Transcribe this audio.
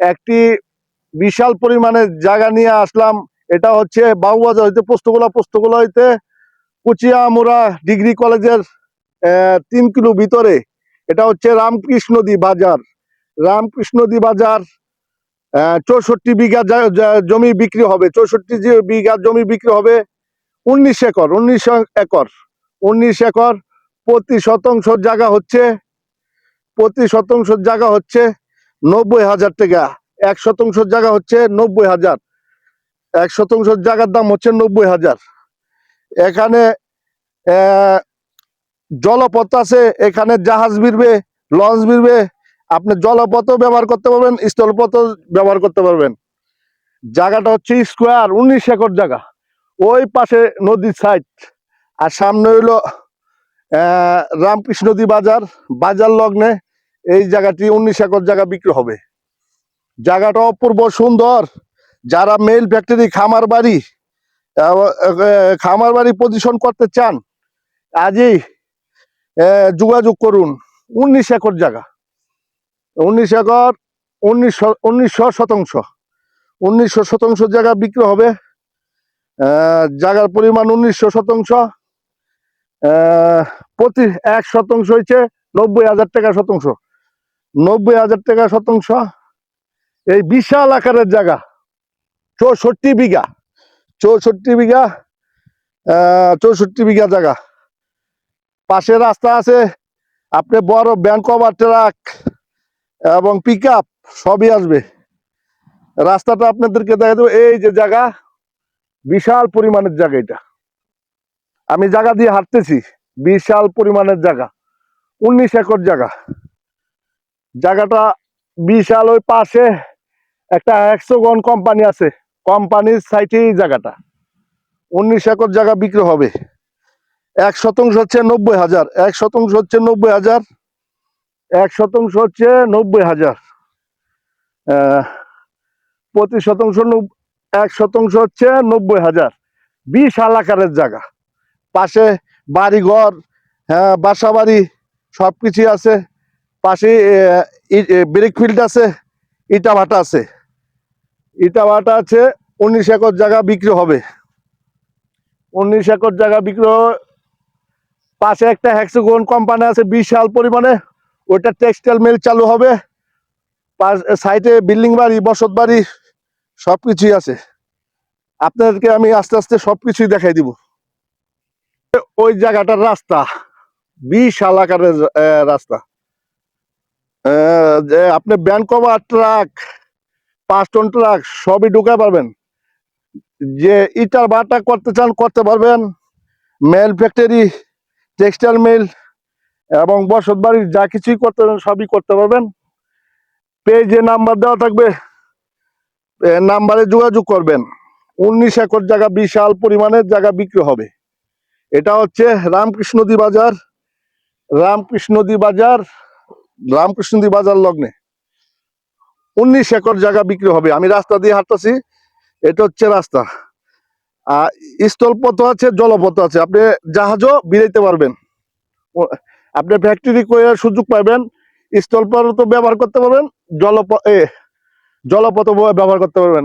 একটি বিশাল পরিমাণে জায়গা নিয়ে আসলাম। এটা হচ্ছে বাবুবাজার হইতে পোস্তগোলা। পোস্তগোলা হইতে কুচিয়ামুড়া ডিগ্রি কলেজের তিন কিলো ভিতরে। এটা হচ্ছে রামকৃষ্ণদি বাজার। রামকৃষ্ণদি বাজার চৌষট্টি বিঘা জমি বিক্রি হবে। চৌষট্টি বিঘা জমি বিক্রি হবে উনিশ একর উনিশ একর উনিশ একর। প্রতি শতাংশ জায়গা হচ্ছে, প্রতি শতাংশ জায়গা হচ্ছে নব্বই হাজার টাকা। এক শতাংশ জায়গা হচ্ছে নব্বই হাজার। এক শতাংশ জায়গার দাম হচ্ছে নব্বই হাজার। এখানে জলপথ আছে, এখানে জাহাজ বিরবে লঞ্চ বিরবে আপনি জলপথও ব্যবহার করতে পারবেন, স্থলপথও ব্যবহার করতে পারবেন। জায়গাটা হচ্ছে স্কোয়ার, উনিশ একর জায়গা। ওই পাশে নদীর সাইড আর সামনে হইল রামকৃষ্ণ নদী বাজার বাজার লগ্নে। এই জায়গাটি উনিশ একর জায়গা বিক্রি হবে। জায়গাটা অপূর্ব সুন্দর। যারা মেল ফ্যাক্টরি খামার বাড়ি খামার বাড়ি পজিশন করতে চান, আজই যোগাযোগ করুন। উনিশ একর জায়গা। উনিশ একর উনিশশো উনিশশো শতাংশ। উনিশশো শতাংশ জায়গা বিক্রি হবে। জায়গার পরিমাণ উনিশশো শতাংশ। প্রতি এক শতাংশ হয়েছে নব্বই হাজার টাকা শতাংশ। নব্বই হাজার টাকা শতাংশ। এই বিশাল আকারের জায়গা, চৌষট্টি বিঘা চৌষট্টি বিঘা চৌষট্টি বিঘা জায়গা। পাশে রাস্তা আছে, আপনি বড় ব্যাংক ওভার ট্রাক এবং পিক আপ সবই আসবে। রাস্তাটা আপনাদেরকে দেখা দেবো, এই যে জায়গা, বিশাল পরিমাণের জায়গা এটা। আমি জায়গা দিয়ে হাঁটতেছি, বিশাল পরিমাণের জায়গা, উনিশ একর জায়গা। জায়গাটা বিশাল ওই পাশে একটা একশোগন কোম্পানি আছে। কোম্পানির সাইটে এই জায়গাটা। উনিশ একর জায়গা বিক্রি হবে। এক শতাংশ হচ্ছে নব্বই হাজার। এক শতাংশ হচ্ছে নব্বই হাজার। এক শতাংশ হচ্ছে নব্বই হাজার। প্রতি শতাংশ এক শতাংশ হচ্ছে নব্বই হাজার। বিশাল আকারের জায়গা। পাশে বাড়িঘর হ্যাঁ বাসা বাড়ি সব কিছুই আছে। পাশে ব্রেক ফিল্ড আছে, ইটা ভাটা আছে। ইটা ভাটা আছে, উনিশ একর জায়গা বিক্রি হবে। উনিশ একর জায়গা বিক্রি পাশে একটা হ্যাক্সিগন কোম্পানি আছে, বিশাল পরিমাণে। ওইটা টেক্সটাইল মিল চালু হবে। সাইডে বিল্ডিং বাড়ি, বসত বাড়ি সব কিছুই আছে। আপনাদেরকে আমি আস্তে আস্তে সব কিছুই দেখাই দিব। ওই জায়গাটার রাস্তা, বিশাল আকারের রাস্তা। আপনি ব্যান কভার ট্রাক, পাঁচ টন ট্রাক সবই ঢুকে পারবেন। যে ইটার বাটা করতে চান, করতে পারবেন। মেল ফ্যাক্টরি, টেক্সটাইল মিল এবং বসত বাড়ির যা কিছুই করতে সবই করতে পারবেন। পেজে নাম্বার দেওয়া থাকবে নাম্বারে যোগাযোগ করবেন। উনিশ একর জায়গা বিশাল পরিমাণের জায়গা বিক্রি হবে। এটা হচ্ছে রামকৃষ্ণদী বাজার। রামকৃষ্ণদী বাজার রামকৃষ্ণদী বাজার লগ্নে। উনিশ একর জায়গা বিক্রি হবে। আমি রাস্তা দিয়ে হাঁটতেছি, এটা হচ্ছে রাস্তা। আর স্থলপথ আছে জলপথ আছে। আপনি জাহাজও বিরাইতে পারবেন। আপনি ফ্যাক্টরি করে সুযোগ পাবেন স্থলপথ ব্যবহার করতে পারবেন জলপথ জলপথ ব্যবহার করতে পারবেন।